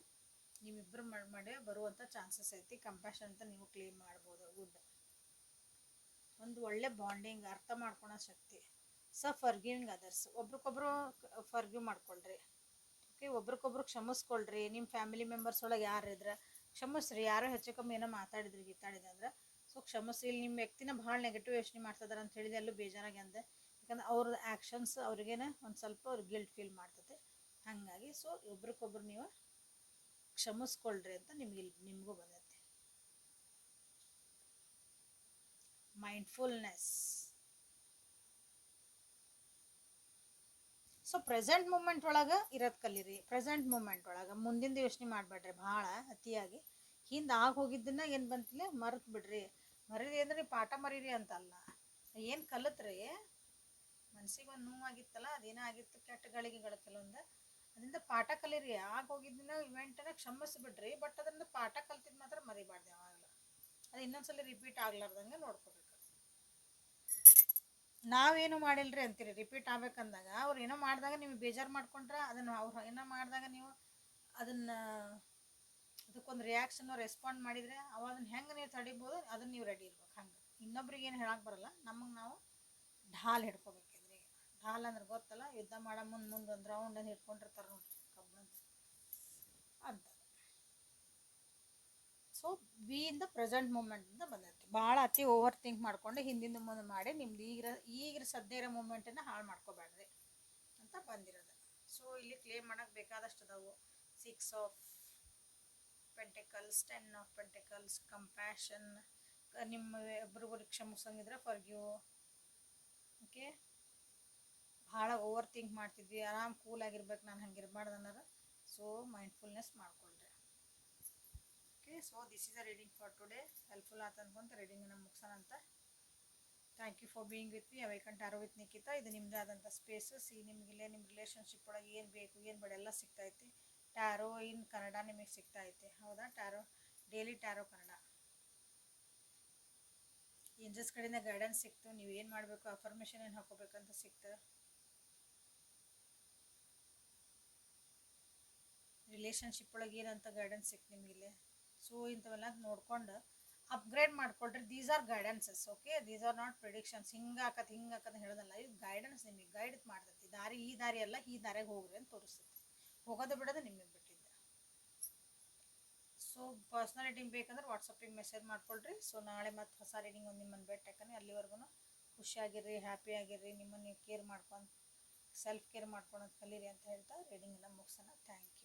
ನೀವಿಬ್ಬರು ಮಾಡಿ ಬರುವಂಥ ಚಾನ್ಸಸ್ ಐತಿ ಕಂಪ್ಯಾಷನ್ ಅಂತ ನೀವು ಕ್ಲೇಮ್ ಮಾಡ್ಬೋದು ಗುಡ್ ಒಂದು ಒಳ್ಳೆ ಬಾಂಡಿಂಗ್ ಅರ್ಥ ಮಾಡ್ಕೊಳೋ ಶಕ್ತಿ. ಸ ಫರ್ಗಿವಿಂಗ್ ಅದರ್ಸ್ ಒಬ್ರಿಗೊಬ್ರು ಫರ್ಗಿವ್ ಮಾಡ್ಕೊಳ್ರಿ. ಓಕೆ ಒಬ್ರಿಗೊಬ್ರು ಕ್ಷಮಿಸ್ಕೊಳ್ರಿ. ನಿಮ್ಮ ಫ್ಯಾಮಿಲಿ ಮೆಂಬರ್ಸ್ ಒಳಗೆ ಯಾರು ಇದ್ರೆ? ಕ್ಷಮಿಸ್ರಿ. ಯಾರೋ ಹೆಚ್ಚು ಕಮ್ಮಿ ಏನೋ ಮಾತಾಡಿದ್ರಿ ಗೀತಾಡಿದೆ ಅಂದ್ರೆ. ಸೊ ಕ್ಷಮಿಸಿ ಇಲ್ಲಿ ನಿಮ್ಮ ವ್ಯಕ್ತಿನ ಭಾಳ ನೆಗೆಟಿವ್ ಯೋಚನೆ ಮಾಡ್ತಿದಾರೆ ಅಂತ ಹೇಳಿದೆ ಅಲ್ಲೂ ಬೇಜಾರಾಗಿ ಅಂದೆ. ಯಾಕಂದ್ರೆ ಅವ್ರ ಆ್ಯಕ್ಷನ್ಸ್ ಅವ್ರಿಗೇನೆ ಒಂದು ಸ್ವಲ್ಪ ಅವ್ರು ಗಿಲ್ಟ್ ಫೀಲ್ ಮಾಡ್ತದೆ ಹಾಗಾಗಿ ಸೊ ಒಬ್ರಿಗೊಬ್ರು ನೀವು ಕ್ಷಮಿಸ್ಕೊಳ್ರಿ ಅಂತ ನಿಮ್ಗೆ ನಿಮಗೂ ಬಂದೈತೆ. ಮೈಂಡ್ಫುಲ್ನೆಸ್ ಸೊ ಪ್ರೆಸೆಂಟ್ ಮೂಮೆಂಟ್ ಒಳಗೆ ಇರೋದು ಕಲೀರಿ. ಪ್ರೆಸೆಂಟ್ ಮೂಮೆಂಟ್ ಒಳಗೆ ಮುಂದಿಂದ ಯೋಚನೆ ಮಾಡಬೇಡ್ರಿ ಭಾಳ ಅತಿಯಾಗಿ. ಹಿಂದೆ ಆಗ ಹೋಗಿದ್ದನ್ನ ಏನು ಬಂತಿಲ್ಲ, ಮರೆತು ಬಿಡ್ರಿ. ಮರೀರಿ ಅಂದ್ರೆ ಪಾಠ ಮರೀರಿ ಅಂತಲ್ಲ. ಏನು ಕಲಿತ್ರಿ? ಮನ್ಸಿಗೆ ಒಂದು ನೋವಾಗಿತ್ತಲ್ಲ, ಅದೇನೋ ಆಗಿತ್ತು ಕೆಟ್ಟ ಗಳಿಗೆಗಳು ಕೆಲವೊಂದು? ಅದರಿಂದ ಪಾಠ ಕಲೀರಿ. ಆಗ ಹೋಗಿದ್ದಿನ ಇವೆಂಟನ್ನ ಕ್ಷಮಿಸ್ಬಿಡ್ರಿ ಬಟ್ ಅದರಿಂದ ಪಾಠ ಕಲ್ತಿದ್ದು ಮಾತ್ರ ಮರಿಬಾರ್ದು ಯಾವಾಗಲೂ. ಅದು ಇನ್ನೊಂದ್ಸಲ ರಿಪೀಟ್ ಆಗ್ಲಾರ್ದಂಗೆ ನೋಡ್ಕೋಬೇಕು. ನಾವೇನು ಮಾಡಿಲ್ರಿ ಅಂತೀರಿ? ರಿಪೀಟ್ ಆಗ್ಬೇಕಂದಾಗ ಅವ್ರು ಏನೋ ಮಾಡಿದಾಗ ನೀವು ಬೇಜಾರು ಮಾಡ್ಕೊಂಡ್ರೆ ಅದನ್ನು ಅವ್ರು ಏನೋ ಮಾಡಿದಾಗ ನೀವು ಅದನ್ನು ಅದಕ್ಕೊಂದು ರಿಯಾಕ್ಷನ್ ರೆಸ್ಪಾಂಡ್ ಮಾಡಿದರೆ ಅವಾಗ ಅದನ್ನು ಹೆಂಗೆ ನೀವು ತಡಿಬೋದು ಅದನ್ನ ನೀವು ರೆಡಿ ಇರ್ಬೇಕು. ಹಂಗೆ. ಇನ್ನೊಬ್ರಿಗೆ ಏನು ಹೇಳಕ್ಕೆ ಬರಲ್ಲ. ನಮಗೆ ನಾವು ಢಾಲ್ ಹಿಡ್ಕೋಬೇಕಿದ್ರಿ ಢಾಲ್ ಅಂದ್ರೆ ಗೊತ್ತಲ್ಲ, ಯುದ್ಧ ಮಾಡೋ ಮುಂದೆ ಮುಂದೆ ಒಂದು ರೌಂಡ್ ಅಂತ ಹಿಡ್ಕೊಂಡಿರ್ತಾರೆ ನೋಡ್ರಿ ಕಬ್ಬು ಅಂತ. So be in the present ಮೂಮೆಂಟಿಂದ ಬಂದೈತಿ. ಭಾಳ ಅತಿ ಓವರ್ ಥಿಂಕ್ ಮಾಡ್ಕೊಂಡು ಹಿಂದಿನ ಮುಂದೆ ಮಾಡಿ ನಿಮ್ದು ಈಗ ಈಗ ಸದ್ಯ ಇರೋ ಮೂಮೆಂಟನ್ನು ಹಾಳು ಮಾಡ್ಕೋಬೇಡ್ರಿ ಅಂತ ಬಂದಿರೋದು. ಸೊ ಇಲ್ಲಿ ಕ್ಲೇಮ್ ಮಾಡೋಕೆ ಬೇಕಾದಷ್ಟು ಅದಾವು. Six of pentacles ten of pentacles compassion ನಿಮ್ಮ ಒಬ್ರಿಗೊಬ್ರಿಗೆ ಕ್ಷಮಿಸಂಗಿದ್ರೆ ಫರ್ಗ್ಯೂ ಓಕೆ ಭಾಳ ಓವರ್ ಥಿಂಕ್ ಮಾಡ್ತಿದ್ವಿ. ಆರಾಮ್ ಕೂಲ್ ಆಗಿರ್ಬೇಕು, ನಾನು ಹಂಗೆ ಇರಬಾರ್ದು ಅನ್ನೋದು ಸೊ ಮೈಂಡ್ಫುಲ್ನೆಸ್ ಮಾಡ್ಕೊಳ್ರಿ okay so this is a reading for today helpful ಆತ ರೀಡಿಂಗ್ ರೀಡಿಂಗನ್ನು ಮುಗಿಸೋಣ ಅಂತ. Thank you for being with me awakened arrow with Nikhita. ಇದು ನಿಮ್ಮದೇ ಆದಂಥ ಸ್ಪೇಸು ಸಿ ನಿಮಗಿಲ್ಲೇ ನಿಮ್ಮ ರಿಲೇಷನ್ಶಿಪ್ ಒಳಗೆ ಏನು ಬೇಕು, ಏನು ಬೇಡ, ಎಲ್ಲ ಸಿಗ್ತೈತಿ. ಟ್ಯಾರೋ ಇನ್ ಕನ್ನಡ ನಿಮಗೆ ಸಿಗ್ತಾ ಐತೆ ಹೌದಾ? Tarot daily tarot Kannada. Angels ಕಡೆಯಿಂದ ಗೈಡೆನ್ಸ್ ಸಿಕ್ತು. ನೀವು ಏನು ಮಾಡಬೇಕು ಅಫರ್ಮೇಷನ್ ಏನು ಹಾಕೋಬೇಕಂತ ಸಿಕ್ತು? ರಿಲೇಷನ್ಶಿಪ್ ಒಳಗೆ ಏನಂತ ಗೈಡೆನ್ಸ್ ಸಿಕ್ತು ನಿಮಗಿಲ್ಲಿ ಸೊ ಇಂಥವೆಲ್ಲ ನೋಡ್ಕೊಂಡು ಅಪ್ಗ್ರೇಡ್ ಮಾಡ್ಕೊಳ್ರಿ. These are guidances okay these are not predictions ಹಿಂಗೆ ಹಾಕತ್ ಹಿಂಗೆ ಹೇಳೋದಲ್ಲ. ಇದು ಗೈಡೆನ್ಸ್ ನಿಮಗೆ ಗೈಡ್ ಮಾಡ್ತೈತಿ. ದಾರಿ, ಈ ದಾರಿ ಅಲ್ಲ, ಈ ದಾರಿಗೆ ಹೋಗ್ರಿ ಅಂತ ತೋರಿಸ್ತೈತಿ. ಹೋಗೋದು ಬಿಡೋದು ನಿಮಗೆ ಬಿಟ್ಟಿದ್ದೆ. ಸೊ ಪರ್ಸ್ನಲ್ ರೀಡಿಂಗ್ ಬೇಕಂದ್ರೆ ವಾಟ್ಸಪ್ಪಿಗೆ ಮೆಸೇಜ್ ಮಾಡ್ಕೊಳ್ರಿ. ಸೊ ನಾಳೆ ಮತ್ತೆ ಹೊಸ ರೀಡಿಂಗ್ ಒಂದು ನಿಮ್ಮನ್ನು ಭೇಟಿ ಅಲ್ಲಿವರೆಗೂ ಖುಷಿಯಾಗಿರ್ರಿ ಹ್ಯಾಪಿ ಆಗಿರ್ರಿ ನಿಮ್ಮನ್ನು ನೀವು ಕೇರ್ ಮಾಡ್ಕೊಂಡು ಸೆಲ್ಫ್ ಕೇರ್ ಮಾಡ್ಕೊಳೋದು ಕಲೀರಿ ಅಂತ ಹೇಳ್ತಾ ರೀಡಿಂಗನ್ನು ಮುಗಿಸೋಣ. Thank you